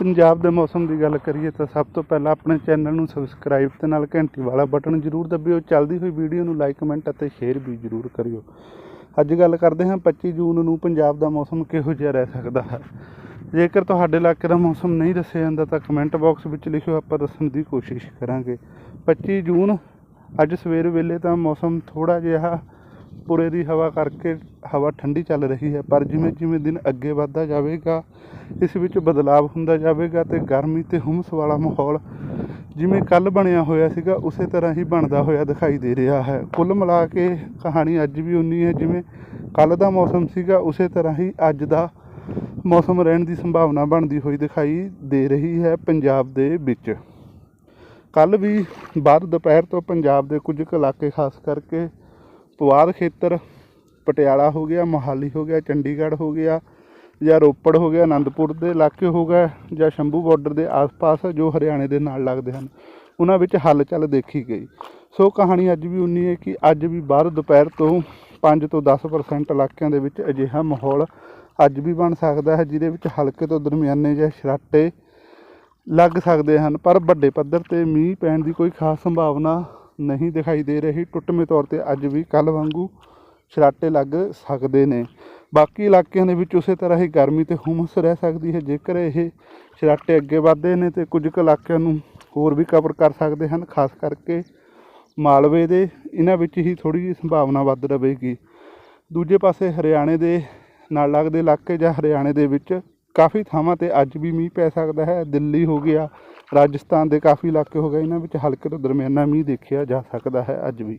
ਪੰਜਾਬ ਦੇ ਮੌਸਮ ਦੀ ਗੱਲ ਕਰੀਏ ਤਾਂ ਸਭ ਤੋਂ ਪਹਿਲਾਂ ਆਪਣੇ ਚੈਨਲ ਨੂੰ ਸਬਸਕ੍ਰਾਈਬ ਤੇ ਨਾਲ ਘੰਟੀ ਵਾਲਾ ਬਟਨ ਜ਼ਰੂਰ ਦਬਿਓ। ਚੱਲਦੀ ਹੋਈ ਵੀਡੀਓ ਨੂੰ ਲਾਈਕ ਕਮੈਂਟ ਅਤੇ ਸ਼ੇਅਰ ਵੀ ਜ਼ਰੂਰ ਕਰਿਓ। ਅੱਜ ਗੱਲ ਕਰਦੇ ਹਾਂ 25 ਜੂਨ ਨੂੰ ਪੰਜਾਬ ਦਾ ਮੌਸਮ ਕਿਹੋ ਜਿਹਾ ਰਹਿ ਸਕਦਾ ਹੈ। ਜੇਕਰ ਤੁਹਾਡੇ ਇਲਾਕੇ ਦਾ ਮੌਸਮ ਨਹੀਂ ਦੱਸਿਆ ਜਾਂਦਾ ਤਾਂ ਕਮੈਂਟ ਬਾਕਸ ਵਿੱਚ ਲਿਖਿਓ, ਆਪਾਂ ਦੱਸਣ ਦੀ ਕੋਸ਼ਿਸ਼ ਕਰਾਂਗੇ। 25 ਜੂਨ ਅੱਜ ਸਵੇਰ ਵੇਲੇ ਤਾਂ ਮੌਸਮ ਥੋੜਾ ਜਿਹਾ ਪੁਰੇ ਦੀ ਹਵਾ ਕਰਕੇ ਹਵਾ ਠੰਡੀ ਚੱਲ ਰਹੀ ਹੈ, ਪਰ ਜਿਵੇਂ ਜਿਵੇਂ ਦਿਨ ਅੱਗੇ ਵੱਧਦਾ ਜਾਵੇਗਾ, ਇਸ ਵਿੱਚ ਬਦਲਾਵ ਹੁੰਦਾ ਜਾਵੇਗਾ ਤੇ ਗਰਮੀ ਤੇ ਹੁਮਸ ਵਾਲਾ ਮਾਹੌਲ ਜਿਵੇਂ ਕੱਲ ਬਣਿਆ ਹੋਇਆ ਸੀਗਾ, ਉਸੇ ਤਰ੍ਹਾਂ ਹੀ ਬਣਦਾ ਹੋਇਆ ਦਿਖਾਈ ਦੇ ਰਿਹਾ ਹੈ। ਕੁੱਲ ਮਿਲਾ ਕੇ ਕਹਾਣੀ ਅੱਜ ਵੀ ਉਨੀ ਹੈ ਜਿਵੇਂ ਕੱਲ ਦਾ ਮੌਸਮ ਸੀਗਾ, ਉਸੇ ਤਰ੍ਹਾਂ ਹੀ ਅੱਜ ਦਾ ਮੌਸਮ ਰਹਿਣ ਦੀ ਸੰਭਾਵਨਾ ਬਣਦੀ ਹੋਈ ਦਿਖਾਈ ਦੇ ਰਹੀ ਹੈ ਪੰਜਾਬ ਦੇ ਵਿੱਚ। ਕੱਲ ਵੀ ਬਾਅਦ ਦੁਪਹਿਰ ਤੋਂ ਪੰਜਾਬ ਦੇ ਕੁਝ ਕੁ ਇਲਾਕੇ, ਖਾਸ ਕਰਕੇ ਪੁਆਧ ਖੇਤਰ, ਪਟਿਆਲਾ ਹੋ ਗਿਆ, ਮੋਹਾਲੀ ਹੋ ਗਿਆ, ਚੰਡੀਗੜ੍ਹ ਹੋ ਗਿਆ, ਜਾਂ ਰੋਪੜ ਹੋ ਗਿਆ ਆਨੰਦਪੁਰ ਦੇ ਇਲਾਕੇ ਹੋ ਗਿਆ ਜਾਂ ਸ਼ੰਭੂ ਬਾਰਡਰ ਦੇ ਆਸ-ਪਾਸ ਜੋ ਹਰਿਆਣੇ ਦੇ ਨਾਲ ਲੱਗਦੇ ਹਨ, ਉਹਨਾਂ ਵਿੱਚ ਹਲਚਲ ਦੇਖੀ ਗਈ। ਸੋ ਕਹਾਣੀ ਅੱਜ ਵੀ ਉਨੀ ਹੈ ਕਿ ਅੱਜ ਵੀ ਬਾਹਰ ਦੁਪਹਿਰ ਤੋਂ 5 ਤੋਂ 10% ਇਲਾਕਿਆਂ ਦੇ ਵਿੱਚ ਅਜਿਹਾ ਮਾਹੌਲ ਅੱਜ ਵੀ ਬਣ ਸਕਦਾ ਹੈ, ਜਿਹਦੇ ਵਿੱਚ ਹਲਕੇ ਤੋਂ ਦਰਮਿਆਨੇ ਜਾਂ ਸ਼ਰਾਟੇ ਲੱਗ ਸਕਦੇ ਹਨ, ਪਰ ਵੱਡੇ ਪੱਧਰ ਤੇ ਮੀਂਹ ਪੈਣ ਦੀ ਕੋਈ ਖਾਸ ਸੰਭਾਵਨਾ ਨਹੀਂ ਦਿਖਾਈ ਦੇ ਰਹੀ। ਟੁੱਟਵੇਂ ਤੌਰ ਤੇ ਅੱਜ ਵੀ ਕੱਲ ਵਾਂਗੂ ਛਰਾਟੇ ਲੱਗ ਸਕਦੇ ਨੇ। ਬਾਕੀ ਇਲਾਕਿਆਂ ਦੇ ਵਿੱਚ ਉਸੇ ਤਰ੍ਹਾਂ ਹੀ ਗਰਮੀ ਤੇ ਹੁਮਸ ਰਹਿ ਸਕਦੀ ਹੈ। ਜੇਕਰ ਇਹ ਛਰਾਟੇ ਅੱਗੇ ਵਧਦੇ ਨੇ ਤੇ ਕੁਝ ਕੁ ਇਲਾਕਿਆਂ ਨੂੰ ਹੋਰ ਵੀ ਕਵਰ ਕਰ ਸਕਦੇ ਹਨ, ਖਾਸ ਕਰਕੇ ਮਾਲਵੇ ਦੇ, ਇਹਨਾਂ ਵਿੱਚ ਹੀ ਥੋੜੀ ਜਿਹੀ ਸੰਭਾਵਨਾ ਵੱਧ ਰਹੇਗੀ। ਦੂਜੇ ਪਾਸੇ ਹਰਿਆਣੇ ਦੇ ਨਾਲ ਲੱਗਦੇ ਇਲਾਕੇ ਜਾਂ ਹਰਿਆਣੇ ਦੇ ਵਿੱਚ ਕਾਫੀ ਥਾਵਾਂ ਤੇ ਅੱਜ ਵੀ ਮੀਂਹ ਪੈ ਸਕਦਾ ਹੈ। ਦਿੱਲੀ ਹੋ ਗਿਆ ਰਾਜਸਥਾਨ ਦੇ ਕਾਫੀ ਇਲਾਕੇ ਹੋ ਗਏ, ਇਹਨਾਂ ਵਿੱਚ ਹਲਕੇ ਤੋਂ ਦਰਮਿਆਨਾ ਮੀਂਹ ਦੇਖਿਆ ਜਾ ਸਕਦਾ ਹੈ ਅੱਜ ਵੀ।